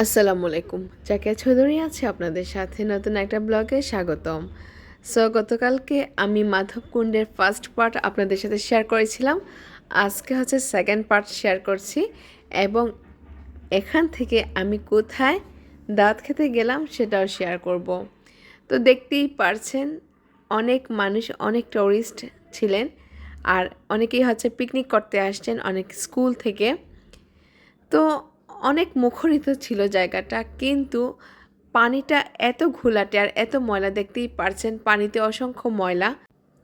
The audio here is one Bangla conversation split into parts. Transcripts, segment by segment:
আসসালামু আলাইকুম। জাকিয়া চৌধুরী আছে আপনাদের সাথে। নতুন একটা ব্লগে স্বাগতম। সো গতকালকে আমি মাধব কুণ্ডের ফার্স্ট পার্ট আপনাদের সাথে শেয়ার করেছিলাম। আজকে হচ্ছে সেকেন্ড পার্ট শেয়ার করছি এবং এখান থেকে আমি কোথায় দাঁত খেতে গেলাম সেটাও শেয়ার করব। তো দেখতেই পারছেন, অনেক মানুষ, অনেক টুরিস্ট ছিলেন আর অনেকেই হচ্ছে পিকনিক করতে আসছেন অনেক স্কুল থেকে। তো অনেক মুখরিত ছিল জায়গাটা, কিন্তু পানিটা এত ঘোলাটে আর এত ময়লা দেখতেই পারছেন, পানিতে অসংখ্য ময়লা।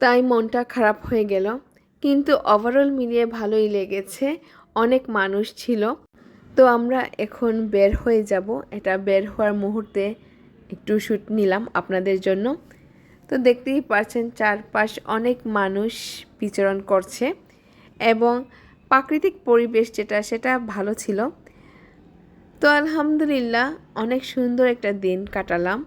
তাই মনটা খারাপ হয়ে গেল। কিন্তু ওভারঅল মিলিয়ে ভালোই লেগেছে, অনেক মানুষ ছিল। তো আমরা এখন বের হয়ে যাব। এটা বের হওয়ার মুহূর্তে একটু শ্যুট নিলাম আপনাদের জন্য। তো দেখতেই পাচ্ছেন, চারপাশ অনেক মানুষ বিচরণ করছে এবং প্রাকৃতিক পরিবেশ যেটা, সেটা ভালো ছিল। তো আলহামদুলিল্লাহ, অনেক সুন্দর একটা দিন কাটালাম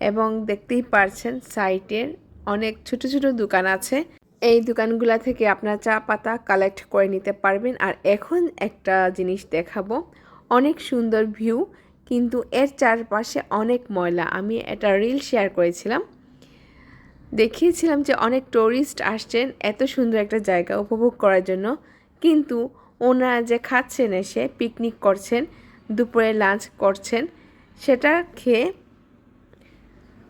এবং দেখতেই পারছেন সাইটের অনেক ছোট ছোট দোকান আছে। এই দোকানগুলা থেকে আপনার চা পাতা কালেক্ট করে নিতে পারবেন। আর এখন একটা জিনিস দেখাবো, অনেক সুন্দর ভিউ, কিন্তু এর চারপাশে অনেক ময়লা। আমি এটা রিল শেয়ার করেছিলাম। দেখিয়েছিলাম যে অনেক টুরিস্ট আসছেন এত সুন্দর একটা জায়গা উপভোগ করার জন্য। কিন্তু ওনারা যে খাচ্ছেন, এসে পিকনিক করছেন দুপুরে লাঞ্চ করছেন, সেটা খেয়ে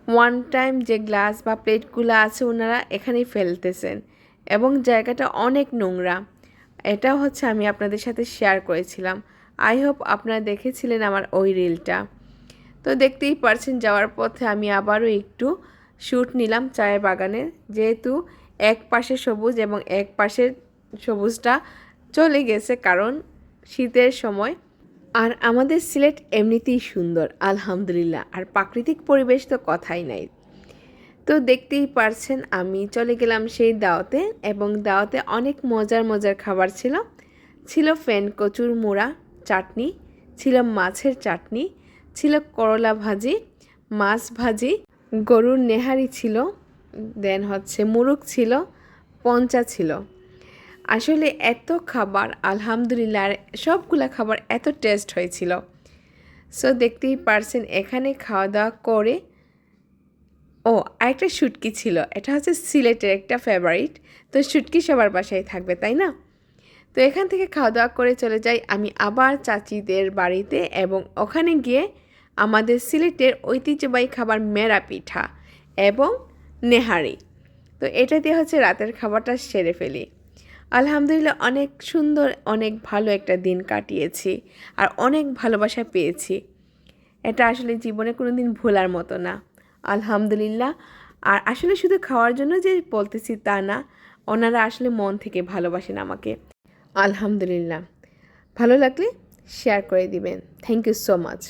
ওয়ান টাইম যে গ্লাস বা প্লেটগুলো আছে ওনারা এখানেই ফেলতেছেন এবং জায়গাটা অনেক নোংরা। এটা হচ্ছে আমি আপনাদের সাথে শেয়ার করেছিলাম। আই হোপ আপনারা দেখেছিলেন আমার ওই রিলটা তো দেখতেই পারছেন যাওয়ার পথে আমি আবারও একটু শ্যুট নিলাম চায়ের বাগানে, যেহেতু এক পাশে সবুজ এবং এক পাশের সবুজটা চলে গেছে কারণ শীতের সময়। আর আমাদের সিলেট এমনিতেই সুন্দর, আলহামদুলিল্লাহ। আর প্রাকৃতিক পরিবেশ তো কথাই নাই। তো দেখতেই পারছেন, আমি চলে গেলাম সেই দাওয়াতে এবং দাওয়াতে অনেক মজার মজার খাবার ছিল। ছিল ফেন কচুর মোড়া চাটনি, ছিল মাছের চাটনি, ছিল করলা ভাজি, মাছ ভাজি, গরুর নেহারি ছিল, দেন হচ্ছে মুরগ ছিল, পঞ্চা ছিল। আসলে এত খাবার, আলহামদুলিল্লাহ, সবগুলা খাবার এত টেস্ট হয়েছিল। সো দেখতেই পারছেন, এখানে খাওয়া দাওয়া করে, ও, আরেকটা শুটকি ছিল। এটা হচ্ছে সিলেটের একটা ফেভারিট তো শুটকি সবার বাসায় থাকবে, তাই না? তো এখান থেকে খাওয়া দাওয়া করে চলে যাই। আমি আবার চাচিদের বাড়িতে এবং ওখানে গিয়ে আমাদের সিলেটের ঐতিহ্যবাহী খাবার মেরা পিঠা এবং নেহারি। তো এটা দিয়ে হচ্ছে রাতের খাবারটা সেরে ফেলি। আলহামদুলিল্লাহ, অনেক সুন্দর, অনেক ভালো একটা দিন কাটিয়েছি আর অনেক ভালোবাসা পেয়েছি। এটা আসলে জীবনে কোনো দিন ভোলার মতো না। আলহামদুলিল্লাহ, আর আসলে শুধু খাওয়ার জন্য যে বলতেছি তা না, ওনারা আসলে মন থেকে ভালোবাসেন আমাকে। আলহামদুলিল্লাহ, ভালো লাগলে শেয়ার করে দিবেন। Thank you so much